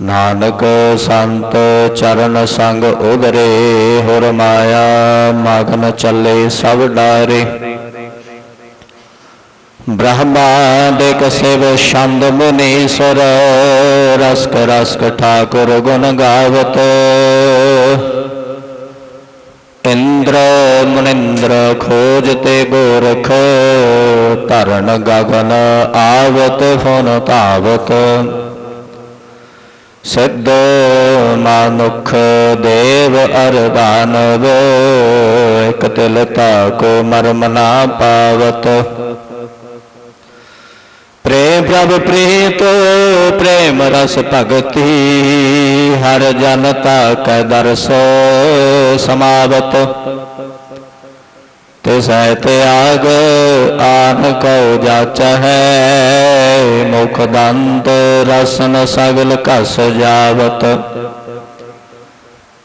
ਨਾਨਕ ਸੰਤ ਚਰਨ ਸੰਗ ਉਦਰੇ ਹੁਰ ਮਾਇਆ ਮਗਨ ਚੱਲੇ ਸਭ ਡਾਰੇ। ਬ੍ਰਹਮਾ ਬ੍ਰਹਮਾਂਡਿਕ ਸਿਵ ਛੰਦ ਮੁਨੀਸਰ, ਰਸਕ ਰਸਕ ਠਾਕੁਰ ਗੁਣ ਗਾਵਤ। ਇੰਦਰ ਮੁਨਿੰਦਰ ਖੋਜ ਤੇ ਗੋਰਖ, ਧਰਨ ਗਗਨ ਆਵਤ ਫੋਨ ਤਾਵਤ ਸਿੱਧ ਮਾਨੁਖ ਦੇਵ ਅਰ ਦਾਨਵ ਇਕ ਤਿਲ ਕੋ ਮਰਮ ਨਾ ਪਾਵਤ। ਪ੍ਰੇਮ ਪ੍ਰਭ ਪ੍ਰੀਤ, ਪ੍ਰੇਮ ਰਸ ਭਗਤੀ, ਹਰ ਜਨ ਕੈ ਦਰਸ ਸਮਾਵਤ। ਤਿਸੈ ਤਿਆਗ ਆਨ ਕਉ ਜਾਚਹਿ ਮੁਖ ਦੰਤ ਰਸਨ ਸਗਲ ਕਸ ਜਾਵਤ।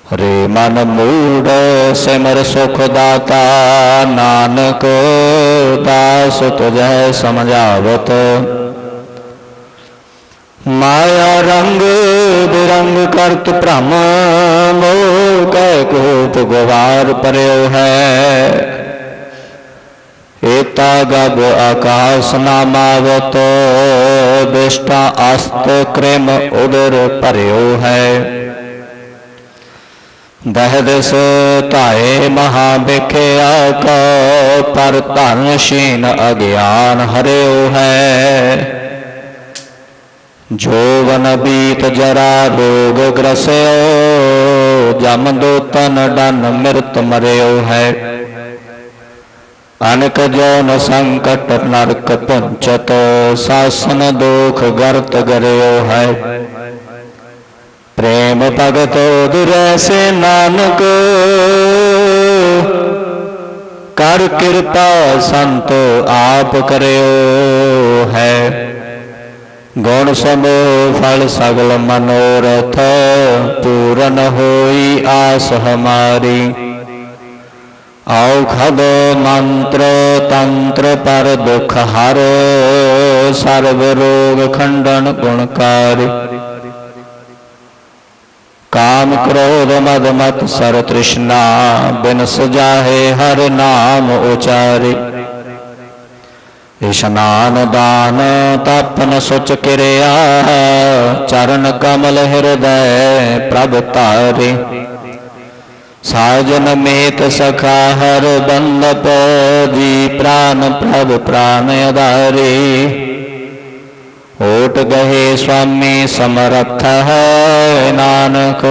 ਹਰੇ ਮਨ ਮੂੜ ਸਿਮਰ ਸੁਖ ਦਾਤਾ, ਨਾਨਕ ਦਾਸ ਤੁਝੈ ਸਮਝਾਵਤ। ਮਾਇਆ ਰੰਗ ਬਿਰੰਗ ਕਰਤ ਭ੍ਰਮ, ਮੋਹ ਕੈ ਕੋਪ ਗਵਾਰ ਪਰਿਓ ਹੈ। ਏਤਾ ਗਬ ਆਕਾਸ ਨਾਮਾਵਤ, ਬਿਸ਼ਟਾ ਅਸਤ ਕ੍ਰਿਮ ਉਦਰ ਭਰਿਓ ਹੈ। ਦਹਦਸ ਧਾਏ ਮਹਾ ਬਿਖਿਆ ਕੋ, ਪਰ ਧਨ ਸ਼ੀਨ ਅਗਿਆਨ ਹਰਿਓ ਹੈ। ਜੋਵਨ ਬੀਤ ਜਰਾ ਰੋਗ ਗ੍ਰਸਿਓ, ਜਮ ਦੋ ਤਨ ਡਨ ਮਿਰਤ ਮਰਿਓ ਹੈ। ਅਨਕ ਜੋਨ ਸੰਕਟ ਨਰਕ ਪੰਚਤ, ਸਾਸਨ ਦੋਖ ਗਰਤ ਗਰਿਓ ਹੈ। ਪ੍ਰੇਮ ਭਗਤ ਦੁਰੈਸੇ ਨਾਨਕ, ਕਰ ਕਿਰਪਾ ਸੰਤੋ ਆਪ ਕਰਿਓ ਹੈ। ਗੁਣ ਸਮੂਹ ਫਲ ਸਗਲ ਮਨੋਰਥ, ਪੂਰਨ ਹੋਈ ਆਸ ਹਮਾਰੀ। ਆਉ ਮੰਤਰ ਤੰਤਰ ਪਰ ਦੁਖ ਹਰ ਸਰਬ ਰੋਗ ਖੰਡਨ ਗੁਣਕਾਰੀ ਕਾਮ ਕ੍ਰੋਧ ਮਦ ਮਤ ਸਰ ਤ੍ਰਿਸ਼ਨਾ, ਬਿਨ ਸੁਜਾਹੇ ਹਰ ਨਾਮ ਉਚਾਰੇ। ਇਸ਼ਨਾਨ ਦਾਨ ਤਪਨ ਸੁਚ ਕਿਰਿਆ, ਚਰਨ ਕਮਲ ਹਿਰਦੈ ਪ੍ਰਭ ਧਾਰੇ ਸਾਜਨ ਮੇਤ ਸਖਾ ਹਰ ਬੰਦਪ ਜੀ ਪ੍ਰਾਨ ਪ੍ਰਭ ਪ੍ਰਾਨ ਆਧਾਰੇ ਓਟ ਗਏ ਸੁਆਮੀ ਸਮਰੱਥ ਹੈ, ਨਾਨਕ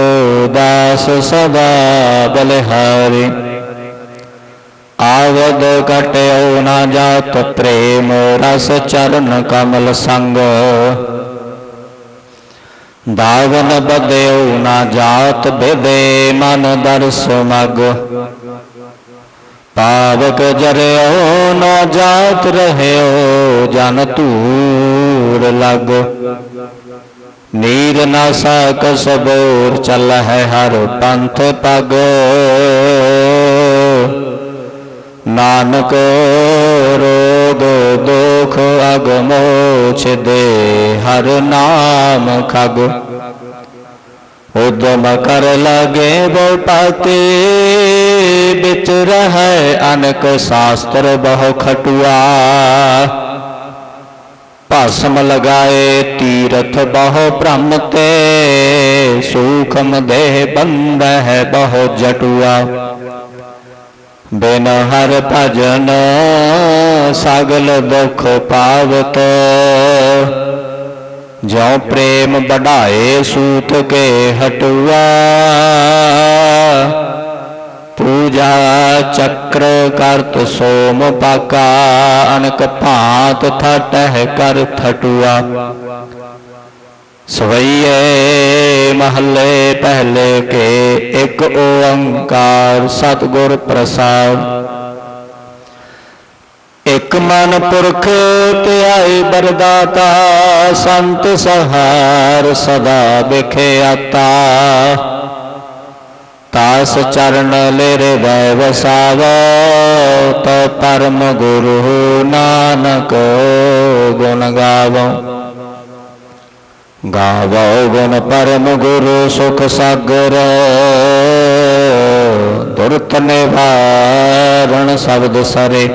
ਦਾਸ ਸਦਾ ਬਲਿਹਾਰੀ। ਆਵਦ ਕਟਿਓ ਨਾ ਜਾਤ ਪ੍ਰੇਮ ਰਸ ਚਰਨ ਕਮਲ ਸੰਗ। ਦਾਵਨ ਬਦਿਓ ਨਾ ਜਾਤ ਬਿਦੇ ਮਨ ਦਰਸ ਮਗ। ਪਾਵਕ ਜਰਿਓ ਨਾ ਜਾਤ ਰਹਿਓ ਜਨ ਧੂੜ ਲਗ। ਨੀਰ ਨਾ ਸਾਕ ਸਬੋਰ ਚੱਲ ਹੈ ਹਰ ਪੰਥ ਪਗ। ਨਾਨਕ ਰੋਗ ਦੁਖ ਅਗਮੋ ਦੇ ਹਰ ਨਾਮ ਖਗ। ਉਦਮ ਕਰ ਲਗੇ ਬਹੁ ਵਿੱਚ ਰਹੈ ਅਨਕ ਸ਼ਾਸਤਰ ਬਹੁ ਖਟੁਆ। ਭਸਮ ਲਗਾਏ ਤੀਰਥ ਬਹੁ ਭ੍ਰਮ ਤੇ, ਸੂਖਮ ਦੇਹ ਬੰਦਹਿ ਬਹੁ ਜਟੁਆ। ਬਿਨ ਹਰ ਭਜਨ ਸਗਲ ਦੁਖ ਪਾਵਤ। ਜਿਉ ਪ੍ਰੇਮ ਬਢਾਏ ਸੂਤ ਕੇ ਹਟੁਆ। ਪੂਜਾ ਚੱਕਰ ਕਰਤ ਸੋਮ ਪਾਕਾ। ਅਨਕ ਭਾਂਤ ਥਟਹਿ ਕਰ ਥਟੁਆ। ਸਵਈਏ ਮਹੱਲੇ ਪਹਿਲੇ ਕੇ ਇੱਕ ਓੰਕਾਰ ਸਤਿਗੁਰ ਪ੍ਰਸਾਦ। ਇਕ ਮਨ ਪੁਰਖ ਧਿਆਏ ਬਰਦਾਤਾ, ਸੰਤ ਸਹਾਰ ਸਦਾ ਬਿਖਿਆਤਾ ਤਾਸ ਚਰਨ ਲੈ ਹਿਰਦੈ ਵਸਾਵੋ ਤੋ ਪਰਮ ਗੁਰੂ ਨਾਨਕ ਗੁਣ ਗਾਵੋ। ਗਾਵੋ ਗੁਣ ਪਰਮ ਗੁਰੂ ਸੁਖ ਸਾਗਰ, ਦੁਰਤ ਨਿਵਾਰਣ ਸ਼ਬਦ ਸਰੇ।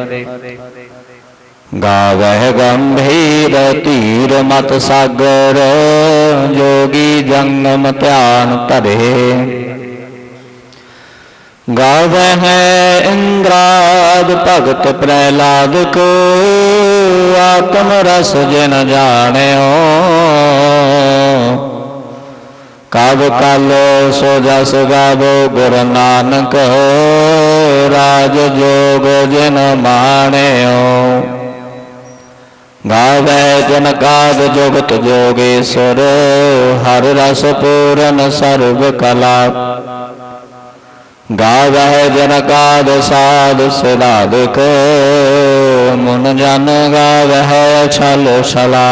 ਗਾਵਹਿ ਗੰਭੀਰ ਧੀਰ ਮਤ ਸਾਗਰ, ਜੋਗੀ ਜੰਗਮ ਧਿਆਨ ਧਰੇ। ਗਾਵਹਿ ਇੰਦਰਾਦ ਭਗਤ ਪ੍ਰਹਿਲਾਦ ਕੋ ਆਤਮ ਰਸ ਜਿਨ ਜਾਣਿਓ। ਕਬ ਕਲ ਸੋ ਜਸ ਗਾਵੋ ਗੁਰ ਨਾਨਕ, ਰਾਜ ਜੋਗ ਜਿਨ ਮਾਣਿਓ। ਗਾਵੇ ਜਨ ਕਾਦ ਜੁਗਤ ਜੋਗੇਸ਼ਵਰ ਹਰ ਰਸ ਪੂਰਨ ਸਰਬ ਕਲਾ। ਗਾਵੇ ਜਨ ਕਾਦ ਸਾਧ ਸਿਧਾਦਿਕ, ਮਨ ਜਨ ਗਾਵੇ ਛਲ ਛਲਾ।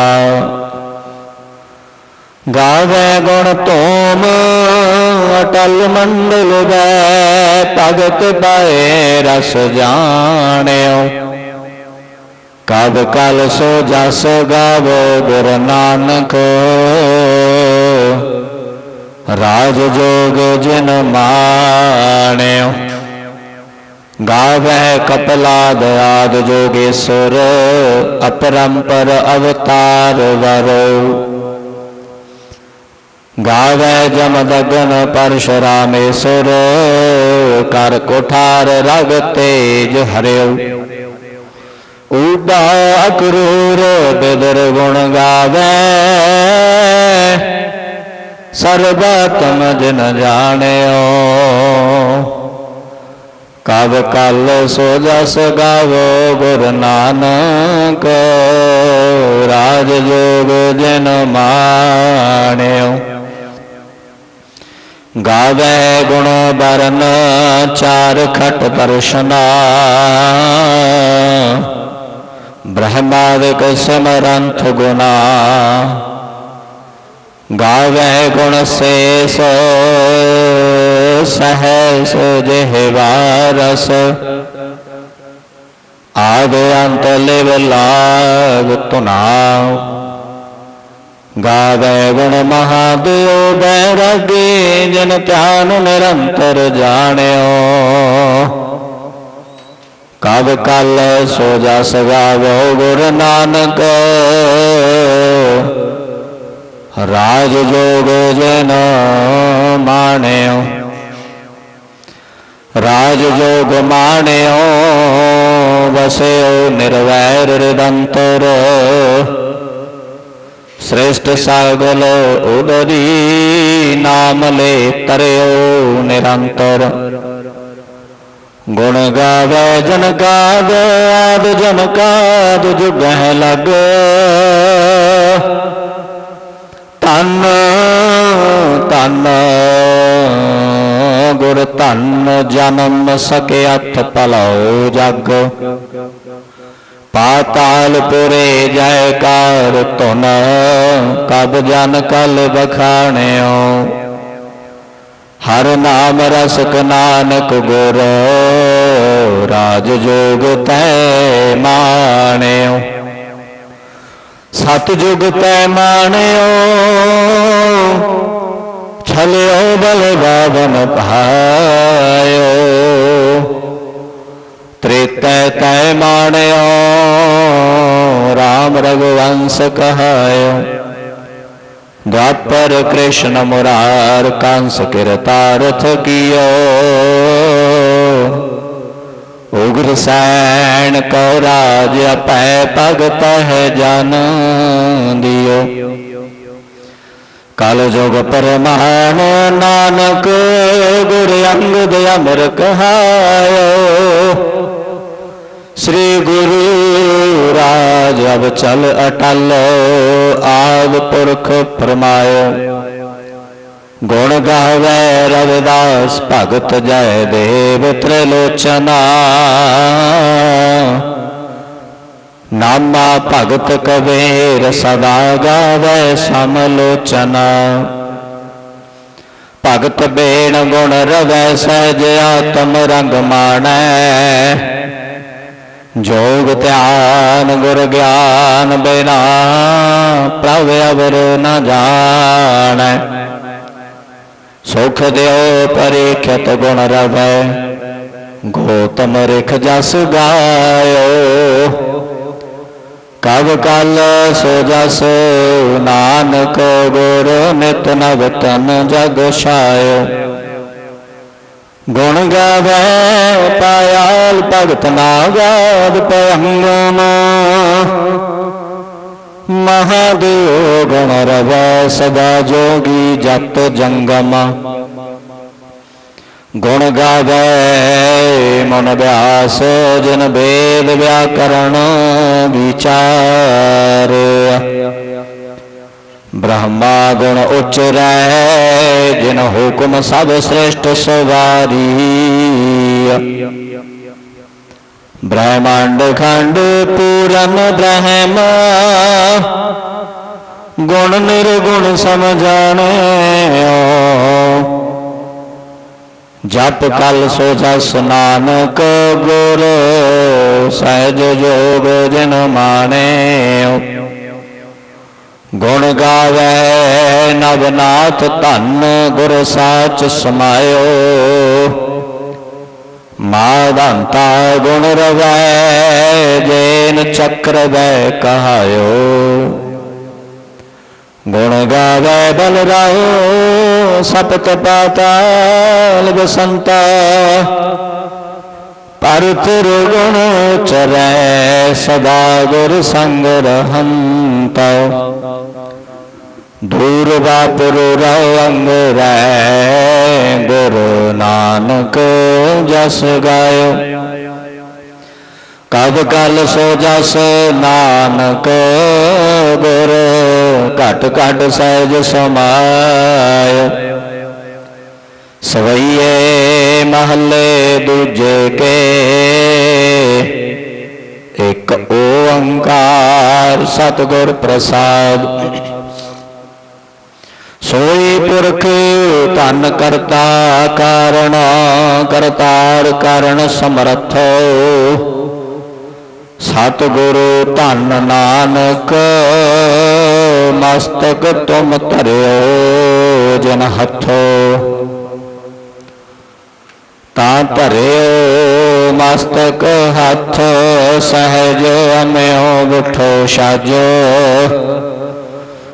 ਗਾਵੇ ਗੁਣ ਤੋਮ ਅਟਲ ਮੰਡਲ ਵੈ ਭਗਤ ਪਾਏ ਰਸ ਜਾਣਿਓ। ਕਬ ਕਲ ਸੋ ਜਸ ਗਾਵੋ ਗੁਰ ਨਾਨਕ। ਰਾਜ ਜੋਗ ਜਿਨ ਮਾਣਿਓ। ਗਾਵੇ ਕਪਲਾਦ ਆਦ ਜੋਗੇਸ਼ਵਰ ਅਪਰੰਪਰ ਅਵਤਾਰ ਵਰੋ। ਗਾਵੇ ਜਮਦਗਨ ਪਰਸ਼ਰਾਮੇਸ਼ਰ ਕਰ ਕੋਠਾਰ ਰਗ ਤੇਜ ਹਰਿਓ। ਊਡਾ ਅਕਰੂਰ ਬਿਦਰ ਗੁਣ ਗਾਵੇ। ਸਰਬਤਮ ਜਨ ਜਾਣਿਓ। ਕਬ ਕਲ ਸੋ ਜਸ ਗਾਵੋ ਗੁਰ ਨਾਨਕ। ਰਾਜ ਜੋਗ ਜਨ ਮਾਣਿਓ। ਗਾਵੇ ਗੁਣ ਬਰਨ ਚਾਰ ਖਟ ਦਰਸ਼ਨਾ। ਬ੍ਰਹਮਾਦਿਕ ਸਮਰੰਥ ਗੁਨਾ ਗਾਵੇ ਗੁਣ ਸੇਸ, ਸਹਸ ਜਿਹਵਾਰਸ ਆਦ ਅੰਤ ਲਿਵ ਲਾਗ ਤੁਨਾਉ ਗਾਵੇ ਗੁਣ ਮਹਾਦੇਵ ਬੈਰਾਗੀ ਜਨ ਧਿਆਨ ਨਿਰੰਤਰ ਜਾਣਿਓ। ਕਬ ਕਲ ਸੋ ਜਾ ਗਾਵੋ ਗੁਰ ਨਾਨਕ। ਰਾਜ ਜੋਗ ਜਨ ਮਾਣਿਓ। ਰਾਜ ਜੋਗ ਮਾਣਿਓ, ਵਸਿਓ ਨਿਰਵੈਰ ਰਿਦੰਤਰ ਸ੍ਰੇਸ਼ਟ ਸਗਲ ਉਦਰੀ ਨਾਮ ਲੈ ਤਰਿਓ ਨਿਰੰਤਰ। ਗੁਣ ਗਾਵੇ, ਜਨ ਕਾਦ ਆਦ ਜਨ ਕਾਦ ਜੁਗਹਿ ਲਗ। ਤਨ ਤਨ ਗੁਰ ਧਨ, ਜਨਮ ਸਕੇ ਸਕਿਅਥ ਪਲਉ ਜਗ। ਪਾਤਾਲ ਪੁਰੇ ਜੈਕਾਰ ਧੁਨ, ਕਬ ਜਨ ਕਲ ਬਖਾਣਿਓ ਹਰ ਨਾਮ ਰਸਕ ਨਾਨਕ ਗੁਰ, ਰਾਜ ਜੋਗ ਤੈ ਮਾਣਿਓ। ਸਤ ਜੁਗ ਤੈ ਮਾਣਿਓ, ਛਲਿਓ ਬਲ ਬਾਵਨ ਭਾਇਓ। ਤ੍ਰੇਤੈ ਤੈ ਮਾਣਿਓ RAM ਰਘੁਵੰਸ ਕਹਾਇਓ। द्वापर कृष्ण मुरार कंस किरतारथ कियो उग्र सैन को राज पै भगत है जन दियो कल जोग परमान नानक गुर अंगद अमर कहायो ਸ੍ਰੀ ਗੁਰੂ ਰਾਜ ਅਬ ਚਲ ਅਟਲ, ਆਦ ਪੁਰਖ ਫਰਮਾਇਓ ਗੁਣ ਗਾਵੇ ਰਵਿਦਾਸ, ਭਗਤ ਜੈ ਦੇਵ ਤ੍ਰਿਲੋਚਨਾ। ਨਾਮਾ ਭਗਤ ਕਬੀਰ ਸਦਾ ਗਾਵੇ ਸਮਲੋਚਨਾ। ਭਗਤ ਬੇਣ ਗੁਣ ਰਵੈ ਸਹਿਜ ਆਤਮ ਰੰਗ ਮਾਣੈ। ਜੋਗ ਧਿਆਨ, ਗੁਰ ਗਿਆਨ ਬਿਨਾ ਪ੍ਰਭ ਅਵਰ ਨ ਜਾਣੈ। ਸੁਖ ਦਿਓ, ਪਰਿਖਤ ਗੁਣ ਰਵੈ। ਗੋਤਮ ਰਿਖ ਜਸ ਗਾਇਓ। ਕਬ ਕਲ ਸੋ ਜਸ, ਨਾਨਕ ਗੁਰ ਨਿਤ ਨਵ ਜਗ ਛਾਇਓ। ਗੁਣ ਗਾਵੇ ਪਾਇਆਲ ਭਗਤ ਨਾਗਾਦ ਪਯੰਗਮ ਮਹਾਦੇਵ ਗੁਣ ਰਵੈ, ਸਦਾ ਜੋਗੀ ਜਤ ਜੰਗਮ। ਗੁਣ ਗਾਵੇ, ਮਨ ਵਿਆਸ ਜਨ ਵੇਦ ਵਿਆਕਰਣ ਵਿਚਾਰ। ਬ੍ਰਹਮਾ ਗੁਣ ਉਚਰੈ ਜਿਨ ਹੁਕਮ ਸਭ ਸ੍ਰੇਸ਼ਟ ਸਵਾਰੀ। ਬ੍ਰਹਮੰਡ ਖੰਡ ਪੂਰਨ ਬ੍ਰਹਮ, ਗੁਣ ਨਿਰਗੁਣ ਸਮਝਾਣਿਓ ਜਪ ਕਲ ਸੋ ਜਸ ਨਾਨਕ ਗੁਰ, ਸਹਿਜ ਜੋਗ ਜਨ ਮਾਣਿਓ। ਗੁਣ ਗਾਵੇ ਨਵਨਾਥ ਧੰਨ ਗੁਰ ਸਾਚ ਸਮਾਇਓ। ਮਾਧੰਤਾ ਗੁਣ ਰਵੈ, ਜੇਨ ਚੱਕਰ ਵੈ ਕਹਾਇਓ। ਗੁਣ ਗਾਵੇ ਬਲ ਰਾਓ ਸਪਤ ਪਾਤਾਲ ਬਸੰਤਾ। ਪਰ ਤੁਰ ਗੁਣ ਚਰੈ, ਸਦਾ ਗੁਰ ਸੰਗ ਰਹੰਤਾ। ਦੂਰ ਬਾਪੁਰ ਰੰਗ ਰੈ, ਗੁਰੂ ਨਾਨਕ ਜਸ ਗਾਇਓ ਕਦ ਕਲ ਸੋ ਜਸ ਨਾਨਕ, ਗੁਰ ਘਟ ਘਟ ਸਹਿਜ ਸਮਾਇ। ਸਵਈਏ ਮਹੱਲੇ ਦੂਜੇ ਕੇ। ਇੱਕ ਓੰਕਾਰ ਸਤਿਗੁਰ ਪ੍ਰਸਾਦ। ਸੋਈ ਪੁਰਖ ਧਨ ਕਰਤਾ ਕਾਰਣ, ਕਰਤਾਰ ਕਰਨ ਸਮਰਥ। ਸਤਿਗੁਰੂ ਧਨ ਨਾਨਕ, ਮਸਤਕ ਤੁਮ ਧਰਿਓ ਜਨ ਹੱਥੋ। ਧਰਿਓ ਮਸਤਕ ਹੱਥ ਸਹਿਜ ਅਮਿਓ ਬਿਠੋ ਸਾਜੋ।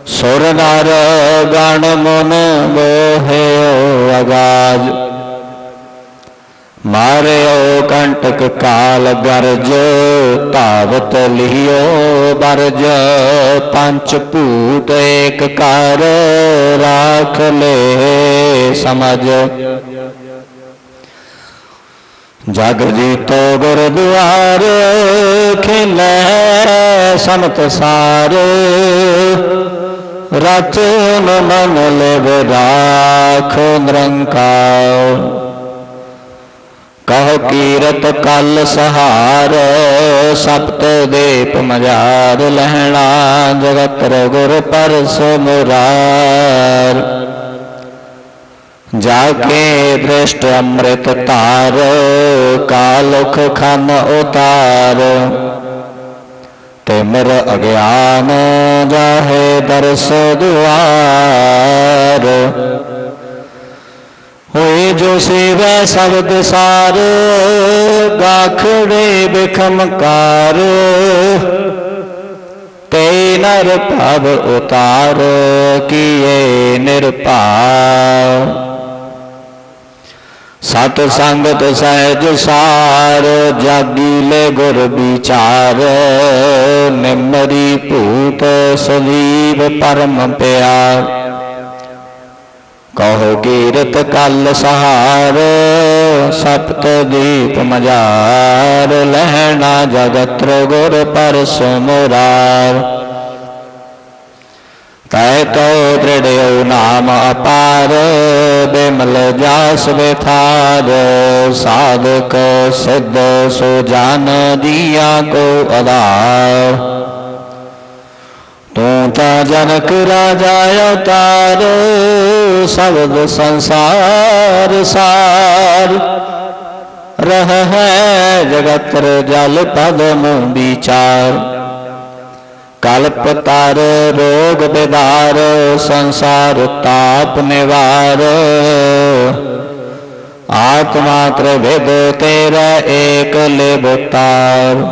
ਸੁਰ ਨਰ ਗਣ ਮਨ ਮੋਹਿਓ ਅਗਾਜ। ਮਾਰਿਓ ਕੰਟਕ ਕਾਲ ਗਰਜ, ਧਾਵਤ ਲਿਓ ਬਰਜ ਪੰਚ ਭੂਤ ਏਕ ਕਰ, ਰਾਖ ਲੈ ਸਮਝ। ਜਗ ਜੀਤੋ ਗੁਰਦੁਆਰ, ਖਿਲੇ ਸਮਤ ਸਾਰ। ਰਚਨ ਮਨ ਲਿਵ ਰਾਖ ਨਿਰੰਕਾਰ। ਕਹੋ ਕੀਰਤ ਕਲ ਸਹਾਰ ਸਪਤ ਦੇਪ ਮਜਾਰ, ਲਹਿਣਾ ਜਗਤ ਗੁਰ ਪਰਸ ਮੁਰਾਰ। ਜਾ ਕੇ ਦ੍ਰਿਸ਼ਟ ਅੰਮ੍ਰਿਤ ਧਾਰ, ਕਾਲੁਖ ਖਨ ਉਤਾਰ। ਤਿਮਰ ਅਗਿਆਨ ਜਾਹੇ ਦਰਸ ਦੁਆਰ। ਹੋਏ ਜੋ ਸੇਵੈ ਸਬਦ ਸਾਰ ਗਾਖੜੇ ਬਿਖਮਕਾਰ ਤੇ ਨਰ ਭਵ ਉਤਾਰ, ਕੀਏ ਨਿਰਭਾਵ ਸਤ ਸੰਗਤ ਸਹਿਜ ਸਾਰ, ਜਾਗੀ ਲੈ ਗੁਰ ਵਿਚਾਰ। ਨਿਮਰੀ ਭੂਤ ਸਦੀਵ ਪਰਮ ਪਿਆਰ। ਕਹੋ ਕੀਰਤ ਕਲ ਸਹਾਰ, ਸਪਤ ਦੀਪ ਮਜਾਰ ਲਹਿਣਾ ਜਗਤ ਗੁਰ ਪਰਸ ਮੁਰਾਰ। ਤੈ ਤੋ ਦ੍ਰਿੜਿਓ ਨਾਮ ਅਪਾਰ, ਬਿਮਲ ਜਾਸ ਬਿਥਾਰ ਸਾਧਕ ਸਿੱਧ ਸੋ ਜਨ ਦੀਆ ਕੋ ਆਧਾਰ ਤੂੰ ਤਾਂ ਜਨਕ ਰਾਜਾ ਅਵਤਾਰ, ਸ਼ਬਦ ਸੰਸਾਰ ਸਾਰ। ਰਹ ਹੈ ਜਗਤ ਜਲ ਪਦ ਮੂੰ ਵਿਚਾਰ। ਕਲਪ ਤਰ ਰੋਗ ਬਿਦਾਰ, ਸੰਸਾਰ ਤਾਪ ਨਿਵਾਰ। ਆਤਮਾ ਤ੍ਰਿਵਿਧ ਤੇਰਾ ਏਕ ਲਿਵਤਾਰ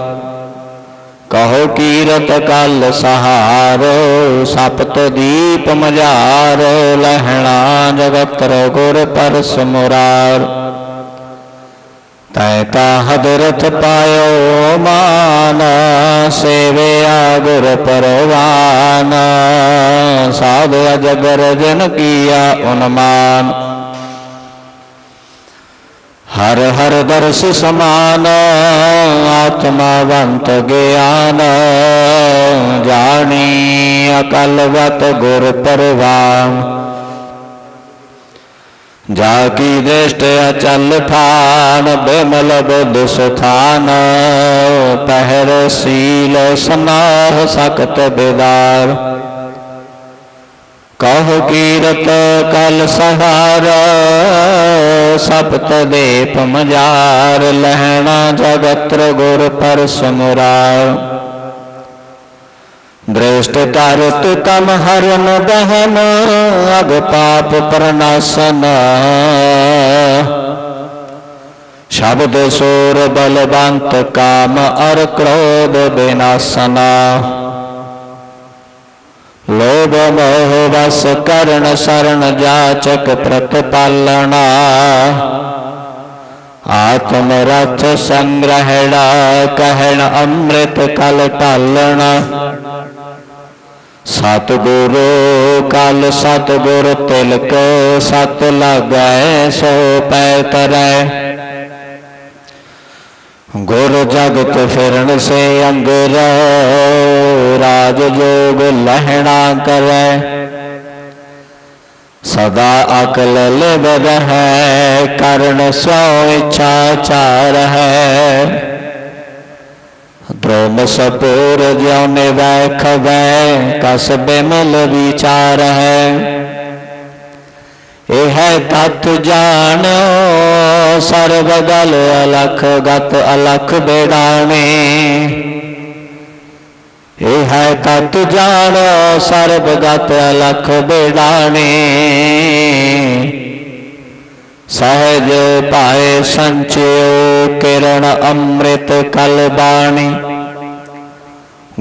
ਕਹੋ ਕੀਰਤ ਕਲ ਸਹਾਰ, ਸਪਤ ਦੀਪ ਮਝਾਰ, ਲਹਿਣਾ ਜਗਤ ਗੁਰ ਪਰਸ ਮੁਰਾਰ। ਤੈ ਤਾ ਹਦਰਤ ਪਾਇਓ ਮਾਨ ਸੇਵਿਆ ਗੁਰ ਪਰਵਾਨ। ਸਾਧ ਅਜਗਰ ਜਨ ਕੀਆ ਉਨਮਾਨ। ਹਰ ਹਰ ਦਰਸ ਸਮਾਨ, ਆਤਮਾਵੰਤ ਗਿਆਨ। ਜਾਣੀ ਅਕਲਵਤ ਗੁਰ ਪਰਵਾਨ। ਜਾ ਕੀ ਦ੍ਰਿਸ਼ਟ ਅਚਲ ਥਾਨ ਬਿਮਲ ਬੁੱਧ ਸੁਥਾਨ। ਪਹਿਰ ਸੀਲ ਸਨਾਹ ਸਕਤ ਬਿਦਾਰ। ਕਹ ਕੀਰਤ ਕਲ ਸਹਾਰ, ਸਪਤ ਦੇਪ ਮਜਾਰ ਲਹਿਣਾ ਜਗਤਰ ਗੁਰ ਪਰ ਸਮੁਰਾਰ। ਦ੍ਰਿਸ਼ਟ ਤਰਤ ਤਮ ਹਰਨ ਦਹਨ, ਅਗ ਪਾਪ ਪ੍ਰਨਾਸਨ ਸ਼ਬਦ ਸੂਰ ਬਲਵੰਤ ਕਾਮ ਅਰ ਕ੍ਰੋਧ ਬਿਨਾਸਨਾ। ਲੋਭ ਮੋਹ ਵਸ ਕਰਨ ਸਰਣ ਜਾਚਕ ਪ੍ਰਤਪਾਲਣਾ ਆਤਮ ਰਥ ਸੰਗ੍ਰਹਿਣਾ ਕਹਿਣ ਅੰਮ੍ਰਿਤ ਕਲ ਢਾਲਣਾ। ਸਤਿਗੁਰ ਕਲ ਸਤਿਗੁਰ ਤਿਲਕ ਸਤ ਲਾਗੈ ਸੋ ਪੈ ਤਰੈ ਗੁਰ ਜਗਤ ਫਿਰਨ ਸੇ ਅੰਗਰ, ਰਾਜ ਜੋਗ ਲਹਿਣਾ ਕਰੈ। ਸਦਾ ਅਕਲ ਲਿਵ ਹੈ ਕਰਨ ਸੋ ਇੱਛਾ ਚਾਰ। ਹੈ ਦ੍ਰੋਮ ਸਪੂਰ ਜਿਉ ਨਿਵੈ ਖਵੈ ਕਸ ਬਿਮਲ ਵਿਚਾਰ ਹੈ। ਇਹ ਹੈ ਤਤ ਜਾਣੋ, ਸਰਬ ਗਲ ਅਲਖ ਗਤ ਅਲਖ ਬੇੜਾਣੇ। ਇਹ ਹੈ ਤਤ ਜਾਣੋ, ਸਰਬ ਗਤ ਅਲਖ ਬੇੜਾਣੇ। ਸਹਿਜ ਪਾਏ ਸੰਚਿਓ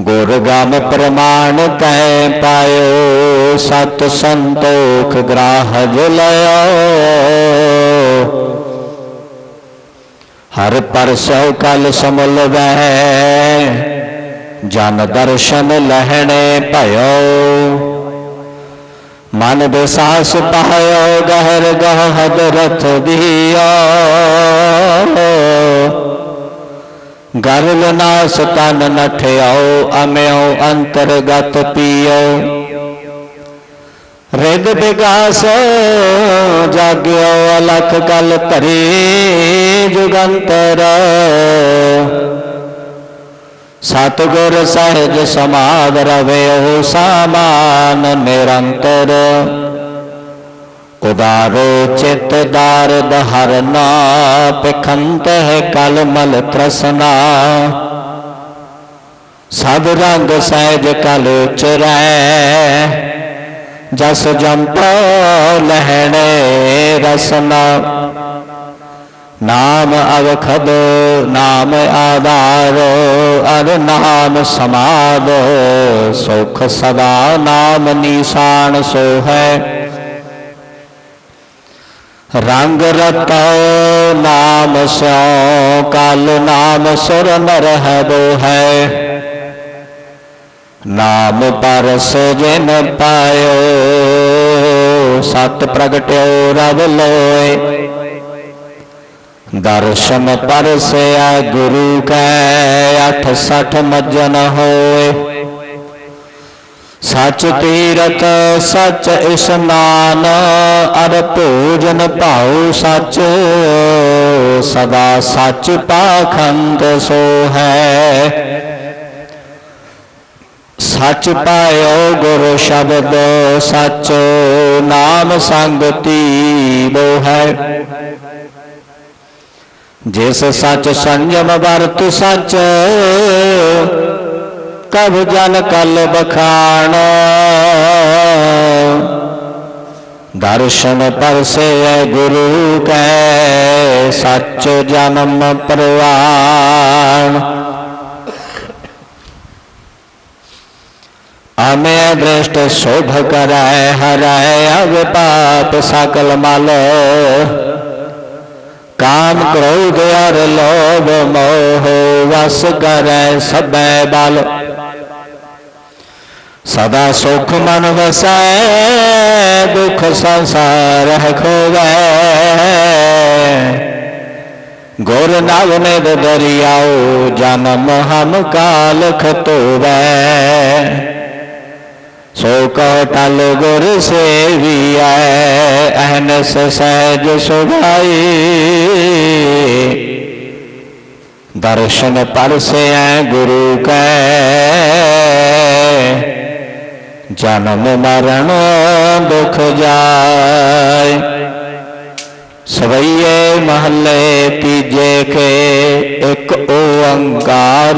ਕਿਰਣ ਅੰਮ੍ਰਿਤ ਕਲ ਬਾਣੀ ਗੁਰ ਗਮ ਪ੍ਰਮਾਣ ਤੈ ਪਾਇਓ ਸਤ ਸੰਤੋਖ ਗ੍ਰਾਹਜ ਲਿਓ ਹਰ ਪਰਸੋ ਕਲ ਸਮਲ ਵਹਿ ਜਨ ਦਰਸ਼ਨ ਲਹਿਣੇ ਭਇਓ ਮਨ ਬਿਸਾਸ ਗਰਲ ਨਾ ਤਨ ਨਠਿਆਓ ਅਮਿਓ ਅੰਤਰਗਤ ਪੀਓ। ਰਿਦ ਵਿਗਾਸ ਜਾਗਿਓ, ਅਲਖ ਕਲ ਧਰੇ ਜੁਗੰਤਰ। ਸਤਿਗੁਰ ਸਹਿਜ ਸਮਾਦ ਰਵਿਓ ਸਾਮਾਨ ਨਿਰੰਤਰ। ਉਦਾਰੋ ਚਿਤ ਦਾਰਦ ਹਰਨਾ ਪਖੰਤ ਹੈ ਕਲ ਮਲ ਤ੍ਰਸਨਾ। ਸਭ ਰੰਗ ਸਹਿਜ ਕਲ ਉਚਰੈ ਜਸ ਜੰਪ ਲਹਿਣੇ ਰਸਨਾ। ਨਾਮ ਅਵਖਦ, ਨਾਮ ਆਧਾਰ, ਅਰ ਨਾਮ ਸਮਾਦ, ਸੁਖ ਸਦਾ ਨਾਮ ਨਿਸ਼ਾਨ ਸੋ ਹੈ ਰੰਗ ਰਤੋ ਨਾਮ ਸਿਓ, ਕਲ ਨਾਮ ਸੁਰ ਨਰ ਹੈ ਹੈ ਨਾਮ ਪਰਸ ਜਿਨ ਪਾਇਓ, ਸਤ ਪ੍ਰਗਟਿਓ ਰਵ ਲੋਏ। ਦਰਸ਼ਨ ਪਰਸਿਆ ਗੁਰੂ ਕੈ, ਅਠ ਸਠ ਮਜਨ ਹੋਏ। ਸਚ ਤੀਰਤ ਸਚ ਇਸਨਾਨ, ਅਰ ਭੋਜਨ ਭਾਉ ਸਚ। ਸਦਾ ਸਚ ਪਾਖੰਡ ਸੋ ਹੈ। ਸਚ ਪਾਇਓ ਗੁਰ ਸ਼ਬਦ, ਸਚ ਨਾਮ ਸੰਗਤੀ ਬੋ ਹੈ। ਜਿਸ ਸੱਚ ਸੰਜਮ ਵਰਤ ਸੱਚ ਕਬ ਜਨ ਕਲ ਬਖਾਣ। ਦਰਸ਼ਨ ਪਰਸੇ ਗੁਰੂ ਕੈ, ਸੱਚ ਜਨਮ ਪ੍ਰਵਾਨ ਅਮੇ ਦ੍ਰਿਸ਼ਟ ਸ਼ੋਭ ਕਰੈ, ਹਰੈ ਅਵ ਪਾਪ ਸਕਲ ਮਲ। ਕਾਮ ਕ੍ਰੋਧ ਅਰ ਲੋਭ ਮੋਹ ਵਸ ਕਰੈ ਸਭੈ ਬਲ। ਸਦਾ ਸੁਖ ਮਨ ਵਸੈ, ਦੁਖ ਸੰਸਾਰ ਹੈ ਖੋਵੈ। ਗੁਰ ਨਵ ਨਿਦ ਦਰਿਆਉ ਜਨਮ ਹਮ ਕਾਲ ਖਤੋਵੈ ਸੋ ਕਉ ਟਲ ਗੁਰ ਸੇਵੀਐ, ਅਹਨਸ ਸਹਿਜ ਸੁਭਾਈ। ਦਰਸ਼ਨ ਪਰਸੈ ਗੁਰੂ ਕੈ। ਜਨਮ ਮਰਨ ਦੁਖ ਜਾਏ। ਸਵਈਏ ਮਹੱਲੇ ਤੀਜੇ ਕੇ ਇੱਕ ਓੰਕਾਰ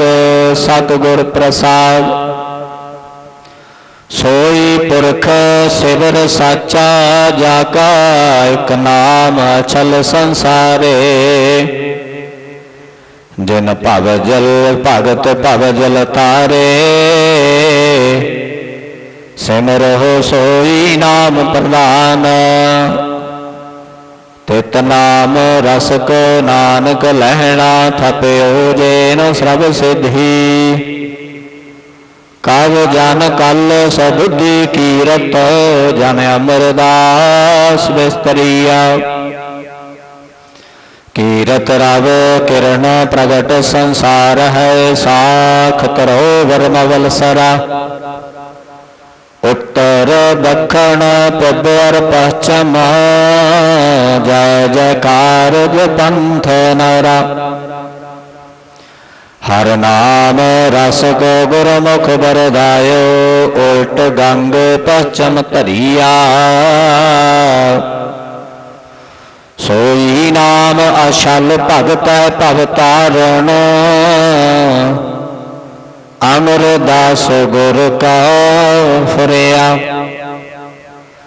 ਸਤਿਗੁਰ ਪ੍ਰਸਾਦ। ਸੋਈ ਪੁਰਖ ਸਿਵਰ ਸਾਚਾ ਜਾ ਕਾ ਇਕ ਨਾਮ ਅਚਲ ਸੰਸਾਰੇ। ਜਿਨ ਭਵ ਜਲ, ਭਗਤ ਭਵ ਜਲ ਤਾਰੇ। ਸਿਮਰਹੁ ਸੋਈ ਨਾਮ ਪ੍ਰਧਾਨ ਤਿਤ ਨਾਮ ਰਸ ਕੋ ਨਾਨਕ ਲਹਿਣਾ ਥਪਿਓ ਜੇਨ ਸਰਬ ਸਿਧੀ। ਕਵ ਜਨ ਕਲ ਸਬੁੱਧੀ ਕੀਰਤ, ਜਨ ਅਮਰਦਾਸ ਬਿਸਤਰੀਆ। ਕੀਰਤ ਰਵ ਕਿਰਨ ਪ੍ਰਗਟ ਸੰਸਾਰ ਹੈ, ਸਾਖ ਕਰੋ ਵਰਮਵਲ ਸਰਾ ਉੱਤਰ ਦੱਖਣ ਪੂਬ ਅਰ ਪਛਮ ਜੈ ਜੈਕਾਰ ਜੋ ਨਰਾ। ਹਰ ਨਾਮ ਰਸ ਕੋ ਗੁਰਮੁਖ ਬਰਦਾਇਓ ਉਲਟ ਗੰਗ ਪਛਮ ਧਰੀਆ। ਸੋਈ ਨਾਮ ਅਸ਼ਲ ਭਗਤ ਭਵ ਤਾਰਣ ਅਮਰਦਾਸ ਗੁਰ ਕਾ ਫਰਿਆ।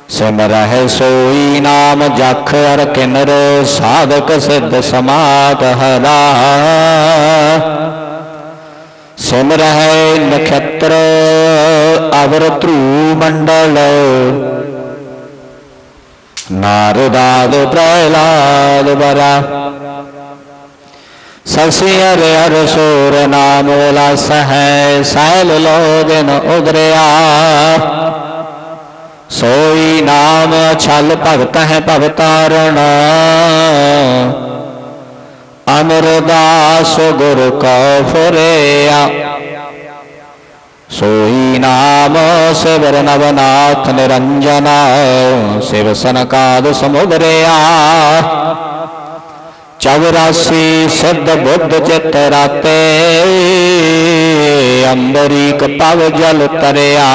ਸਿਮਰਹਿ ਸੋਈ ਨਾਮ ਜਖ ਅਰ ਕਿਨਰ, ਸਾਧਕ ਸਿੱਧ ਸਮਾਦ ਹਰਾ। ਸਿਮਰਹਿ ਨਖਤਰ ਅਵਰ ਧਰੂ ਮੰਡਲ। ਨਾਰਦਾਦ ਪ੍ਰਹਿਲਾਦ ਬਰਾ ਸਸੀ ਹਰਿ ਹਰ ਸੂਰ ਨਾਮ ਲਸ ਹੈ ਸੈਲ ਲੋਗਨ ਉਦਰਿਆ ਸੋਈ ਨਾਮ ਛਲ ਭਗਤ ਹੈ ਭਵ ਅਮਰਦਾਸ ਗੁਰ ਕਾ ਫੁਰਿਆ। ਸੋਈ ਨਾਮ ਸਿਵਰ ਨਵਨਾਥ ਨਿਰੰਜਨ, ਸਿਵ ਸਨਕਾਦ ਸਮੁਦਰਿਆ। ਚਵਰਾਸੀ ਸਿੱਧ ਬੁੱਧ ਚਿਤ ਰਾਤੇ, ਅੰਬਰੀਕ ਪਵ ਜਲ ਤਰਿਆ।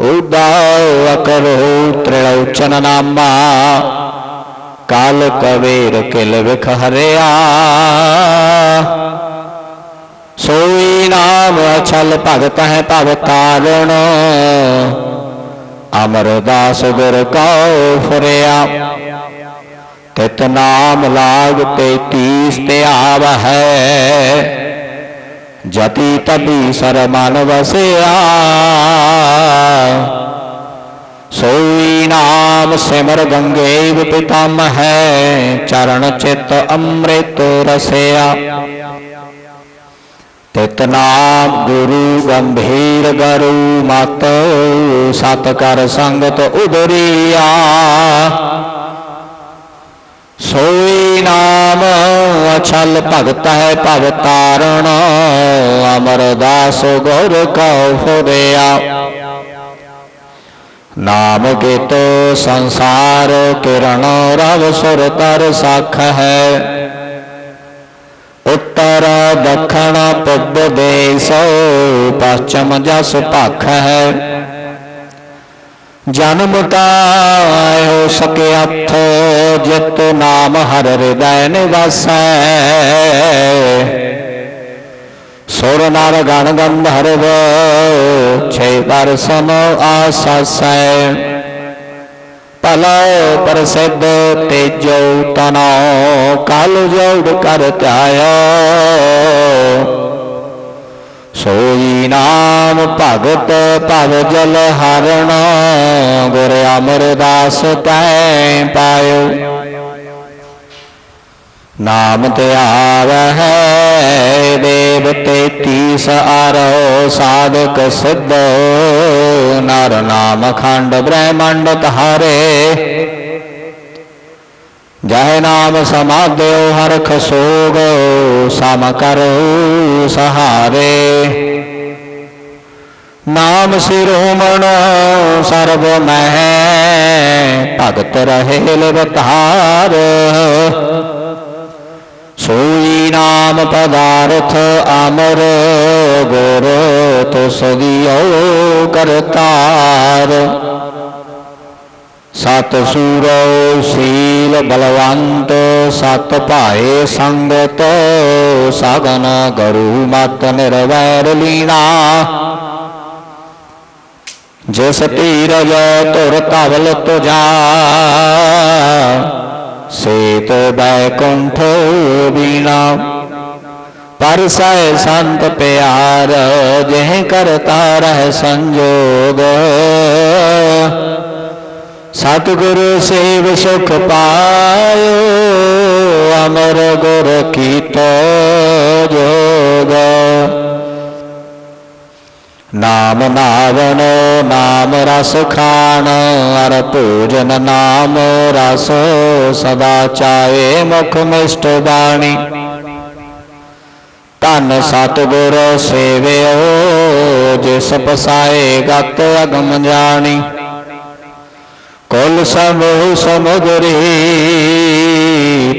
ਉਦਾਉ ਅਕਰੋ ਤ੍ਰਿਲੋਚਨ ਨਾਮਾ ਕਾਲ ਕਵੇਰ ਕਿਲ ਵਿਖ ਹਰਿਆ। ਸੋਈ ਨਾਮ ਅਛਲ ਭਗਤ ਹੈ ਭਵ ਤਾਰਣ, ਅਮਰਦਾਸ ਗੁਰ ਕਉ ਫਰਿਆ। ਤਿਤ ਨਾਮ ਲਾਗ ਤੇ ਤੀਸ ਤੇ ਆਵ ਹੈ ਜਤੀ ਤਬੀ ਸਰ ਮਨ ਵਸਿਆ। ਸੋਈ ਨਾਮ ਸਿਮਰ ਗੰਗੇ ਪਿਤਮ ਹੈ। ਚਰਨ ਚਿਤ ਅੰਮ੍ਰਿਤ ਰਸਿਆ। ਤਿਤ ਨਾਮ ਗੁਰੂ ਗੰਭੀਰ ਗਰੂ ਮਤ। ਸਤ ਕਰ ਸੰਗਤ ਉਦਰੀਆ ਸੋਈ ਨਾਮ, ਅਛਲ ਭਗਤ ਹੈ ਭਵ ਤਾਰਣ, ਅਮਰਦਾਸ ਗੁਰ ਕਉ ਫੁਰਿਆ। ਨਾਮ ਕੀਤੋ ਸੰਸਾਰ ਕਿਰਣ, ਰਵ ਸੁਰ ਤਰ ਸਖ ਹੈ। ਉੱਤਰ ਦੱਖਣ ਪੂਬ ਦੇਸ ਪਛਮ ਜਸ ਭਖ ਹੈ। ਜਨਮ ਤਾਇ ਸਕੇ ਅਥ, ਜਿਤ ਨਾਮ ਹਰ ਹਿਰਦੈ ਨਿਵਾਸੈ। ਸੁਰ ਨਰ ਗਣ ਗੰਧਰਵ ਛੇ ਦਰਸ਼ਨ ਆਸਾਸੈ। ਭਲੈ ਪ੍ਰਸਿੱਧ ਤੇਜੋ ਤਨੋ, ਕਾਲ ਜੋੜ ਕਰ ਧਿਆਇਓ ਸੋਈ ਨਾਮ ਭਗਤ ਭਵ ਜਲ ਹਰਣ, ਗੁਰ ਅਮਰਦਾਸ ਤੈ ਪਾਇਓ। ਨਾਮ ਤੇ ਆਵਹਿ ਦੇਵ ਤੇਤੀਸ ਅਰੋ ਸਾਧਕ ਸਿੱਧ, ਨਰ ਨਾਮ ਖੰਡ ਬ੍ਰਹਮੰਡ ਤਹਾਰੇ ਜਹ ਨਾਮ ਸਮਾਧਿਓ ਹਰਖ ਸੋਗ ਸਮ ਕਰੋ ਸਹਾਰੇ। ਨਾਮ ਸਿਰੋਮਣ ਸਰਬ ਮਹਿ, ਭਗਤ ਰਹੇ ਲਿਵਤਾਰ ਸੋਈ ਨਾਮ ਪਦਾਰਥ ਅਮਰ, ਗੁਰ ਤੁਸ ਦਿਓ ਕਰਤਾਰ। ਸਤ ਸੂਰੋ ਸੀਲ ਬਲਵੰਤ, ਸਤ ਭਾਏ ਸੰਗਤ, ਸਗਨ ਗਰੂ ਮਤ ਨਿਰਵੈਰ ਲੀਣਾ ਜਿਸ ਧੀਰਜ ਤੁਰ ਧਵਲ ਤੁਜਾ, ਸੇਤ ਬੈਕੁੰਠ ਬੀਣਾ। ਪਰਸੈ ਸੰਤ ਪਿਆਰ, ਜਿਹ ਕਰਤਾ ਰਹਿ ਸੰਜੋਗ ਸਤਿਗੁਰ ਸੇਵ ਸੁਖ ਪਾਇਓ, ਅਮਰ ਗੁਰ ਕੀਤੋ ਜੋਗ। ਨਾਮ ਨਾਵਣ, ਨਾਮ ਰਸ ਖਾਣ, ਅਰ ਭੋਜਨ ਨਾਮ ਰਸ ਸਦਾ ਚਾਏ ਮੁਖ ਮਿਸ਼ਟ ਬਾਣੀ। ਧਨ ਸਤਿਗੁਰ ਸੇਵਿਓ, ਜਿਸ ਪਸਾਏ ਗਤ ਅਗਮ ਜਾਣੀ। ਕੁਲ ਸਮੂਹ ਸਮੁਦਰੀ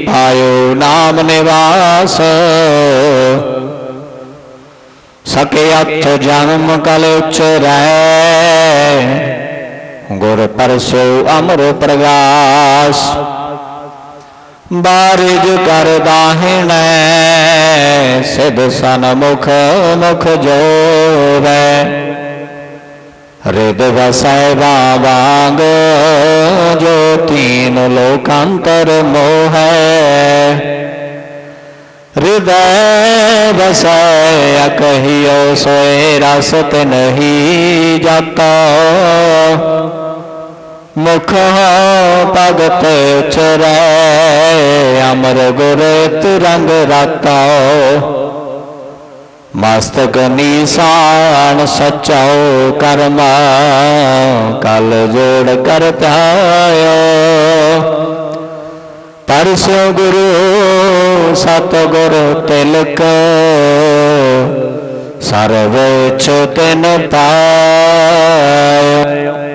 ਪਾਇਓ ਨਾਮ ਨਿਵਾਸ। ਸਕੇ ਅਥ ਜਨਮ ਕਲ ਉਚਰੈ ਗੁਰ ਪਰਸੋ ਅਮਰ ਪ੍ਰਗਾਸ। ਬਾਰਿਜ ਕਰ ਦਾਹਿਣੈ, ਸਿਧ ਸਨ ਮੁਖ ਮੁਖ ਜੋਵੈ। ਰਿਦ ਵਸੈ ਬਾਵਾਂਗ ਜੋ ਤੀਨ ਲੋਕਾਂਤਰ ਮੋਹੈ ਹਿਰਦੈ ਵਸੈ ਅਕਹਿਓ ਸੋਏ ਰਸ ਤੇ ਨਹੀਂ ਜਾਤਾ ਮੁਖ ਭਗਤ ਚਰੈ ਅਮਰ ਗੁਰ ਤਿਰੰਗ ਰਾਤਾ। ਮਸਤਕ ਨੀਸਾਨ ਸਚਾਉ ਕਰਮਾ, ਕਲ ਜੋੜ ਕਰ ਧਾਇਓ। ਪਰਸੋ ਗੁਰੂ ਸਤ ਗੁਰੂ ਤਿਲਕ, ਸਰਵ ਤਿਨ ਪਾਇ